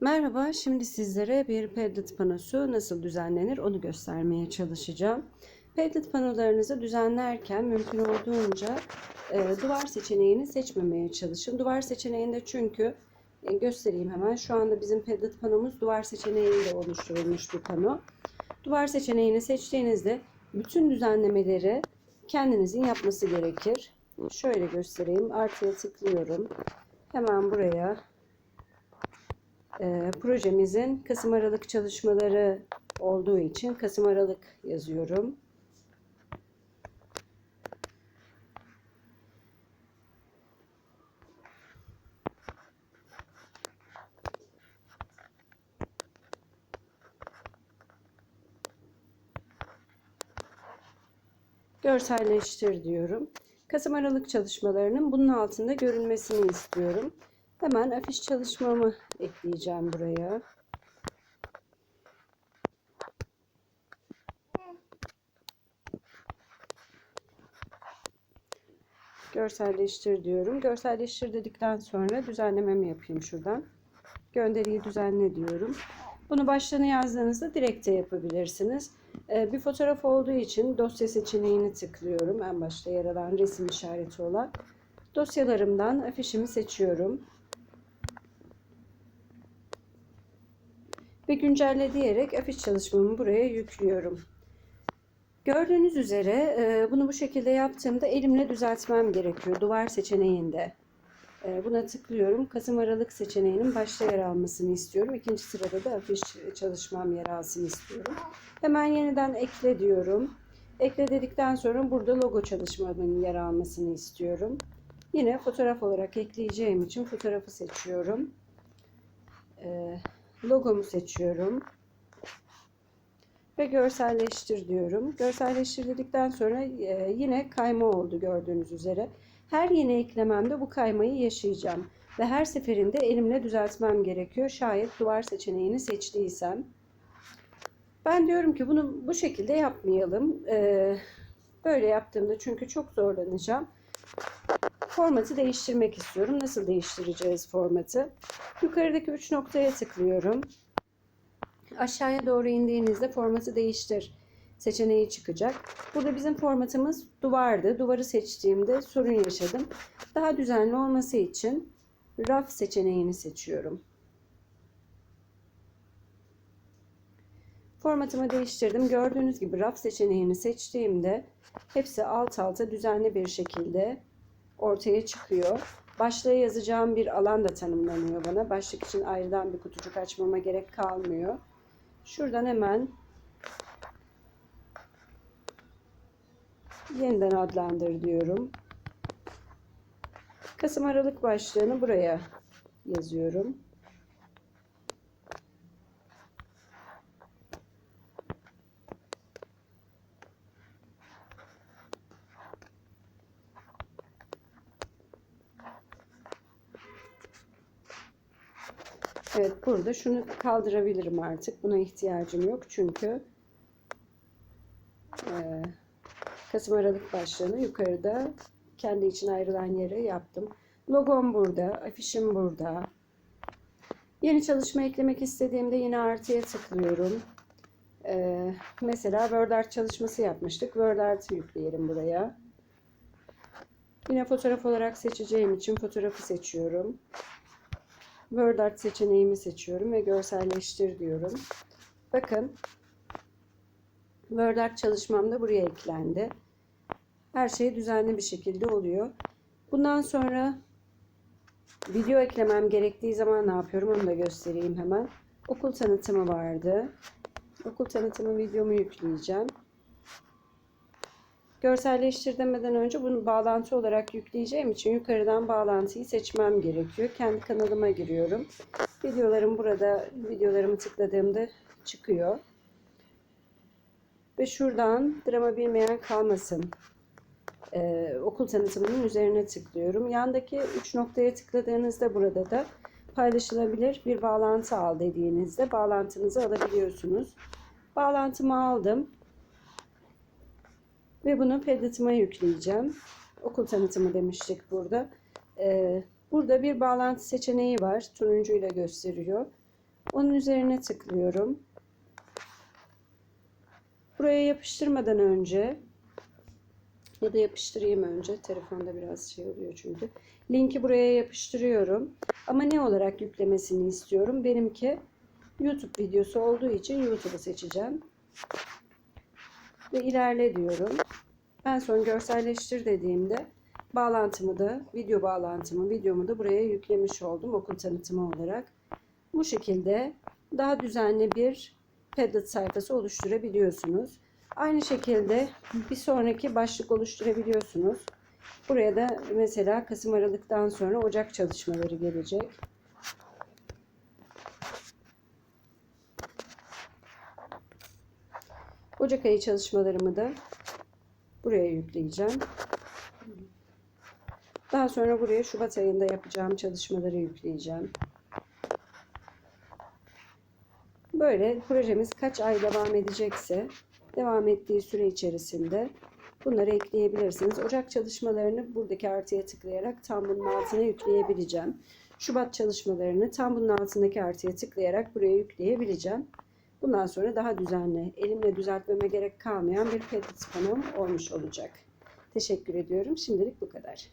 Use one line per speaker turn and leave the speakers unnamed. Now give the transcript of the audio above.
Merhaba, şimdi sizlere bir Padlet panosu nasıl düzenlenir onu göstermeye çalışacağım. Padlet panolarınızı düzenlerken mümkün olduğunca e, duvar seçeneğini seçmemeye çalışın. Duvar seçeneğinde çünkü e, göstereyim hemen. Şu anda bizim Padlet panomuz duvar seçeneğiyle oluşturulmuş bir pano. Duvar seçeneğini seçtiğinizde bütün düzenlemeleri kendinizin yapması gerekir. Şöyle göstereyim. Artıya tıklıyorum. Hemen buraya e, projemizin Kasım Aralık çalışmaları olduğu için Kasım Aralık yazıyorum. Görselleştir diyorum. Kasım Aralık çalışmalarının bunun altında görünmesini istiyorum. Hemen afiş çalışmamı ekleyeceğim buraya. Görselleştir diyorum. Görselleştir dedikten sonra düzenlememi yapayım şuradan. Gönderiyi düzenle diyorum. Bunu başlığını yazdığınızda direkt de yapabilirsiniz. Ee, bir fotoğraf olduğu için dosya seçeneğini tıklıyorum. En başta yer alan resim işareti olan. Dosyalarımdan afişimi seçiyorum. Ve güncelle diyerek afiş çalışmamı buraya yüklüyorum. Gördüğünüz üzere e, bunu bu şekilde yaptığımda elimle düzeltmem gerekiyor duvar seçeneğinde. E, buna tıklıyorum. Kasım Aralık seçeneğinin başta yer almasını istiyorum. İkinci sırada da afiş çalışmam yer alsın istiyorum. Hemen yeniden ekle diyorum. Ekle dedikten sonra burada logo çalışmamın yer almasını istiyorum. Yine fotoğraf olarak ekleyeceğim için fotoğrafı seçiyorum. Logomu seçiyorum. Ve görselleştir diyorum. Görselleştir dedikten sonra e, yine kayma oldu gördüğünüz üzere. Her yeni eklememde bu kaymayı yaşayacağım. Ve her seferinde elimle düzeltmem gerekiyor. Şayet duvar seçeneğini seçtiysem. Ben diyorum ki bunu bu şekilde yapmayalım. E, böyle yaptığımda çünkü çok zorlanacağım. Formatı değiştirmek istiyorum. Nasıl değiştireceğiz formatı? Yukarıdaki üç noktaya tıklıyorum. Aşağıya doğru indiğinizde formatı değiştir seçeneği çıkacak. Burada bizim formatımız duvardı. Duvarı seçtiğimde sorun yaşadım. Daha düzenli olması için raf seçeneğini seçiyorum. Formatımı değiştirdim. Gördüğünüz gibi raf seçeneğini seçtiğimde hepsi alt alta düzenli bir şekilde ortaya çıkıyor. Başlığa yazacağım bir alan da tanımlanıyor bana. Başlık için ayrıdan bir kutucuk açmama gerek kalmıyor. Şuradan hemen yeniden adlandır diyorum. Kasım Aralık başlığını buraya yazıyorum. Evet burada şunu kaldırabilirim artık. Buna ihtiyacım yok çünkü e, Kasım Aralık başlığını yukarıda kendi için ayrılan yere yaptım. Logom burada, afişim burada. Yeni çalışma eklemek istediğimde yine artıya tıklıyorum. Ee, mesela WordArt çalışması yapmıştık. WordArt'ı yükleyelim buraya. Yine fotoğraf olarak seçeceğim için fotoğrafı seçiyorum. WordArt seçeneğimi seçiyorum ve görselleştir diyorum. Bakın WordArt çalışmam da buraya eklendi. Her şey düzenli bir şekilde oluyor. Bundan sonra video eklemem gerektiği zaman ne yapıyorum onu da göstereyim hemen. Okul tanıtımı vardı. Okul tanıtımı videomu yükleyeceğim. Görselleştir demeden önce bunu bağlantı olarak yükleyeceğim için yukarıdan bağlantıyı seçmem gerekiyor. Kendi kanalıma giriyorum. Videolarım burada, videolarımı tıkladığımda çıkıyor. Ve şuradan drama bilmeyen kalmasın ee, okul tanıtımının üzerine tıklıyorum. Yandaki 3 noktaya tıkladığınızda burada da paylaşılabilir bir bağlantı al dediğinizde bağlantınızı alabiliyorsunuz. Bağlantımı aldım. Ve bunu Padlet'ıma yükleyeceğim. Okul tanıtımı demiştik burada. Ee, burada bir bağlantı seçeneği var. Turuncu ile gösteriyor. Onun üzerine tıklıyorum. Buraya yapıştırmadan önce ya da yapıştırayım önce. Telefonda biraz şey oluyor çünkü. Linki buraya yapıştırıyorum. Ama ne olarak yüklemesini istiyorum? Benimki YouTube videosu olduğu için YouTube'u seçeceğim. Ve ilerle diyorum. En son görselleştir dediğimde bağlantımı da, video bağlantımı, videomu da buraya yüklemiş oldum okul tanıtımı olarak. Bu şekilde daha düzenli bir Padlet sayfası oluşturabiliyorsunuz. Aynı şekilde bir sonraki başlık oluşturabiliyorsunuz. Buraya da mesela Kasım Aralık'tan sonra Ocak çalışmaları gelecek. Ocak ayı çalışmalarımı da buraya yükleyeceğim. Daha sonra buraya Şubat ayında yapacağım çalışmaları yükleyeceğim. Böyle projemiz kaç ay devam edecekse devam ettiği süre içerisinde bunları ekleyebilirsiniz. Ocak çalışmalarını buradaki artıya tıklayarak tam bunun altına yükleyebileceğim. Şubat çalışmalarını tam bunun altındaki artıya tıklayarak buraya yükleyebileceğim. Bundan sonra daha düzenli, elimle düzeltmeme gerek kalmayan bir Padlet panom olmuş olacak. Teşekkür ediyorum. Şimdilik bu kadar.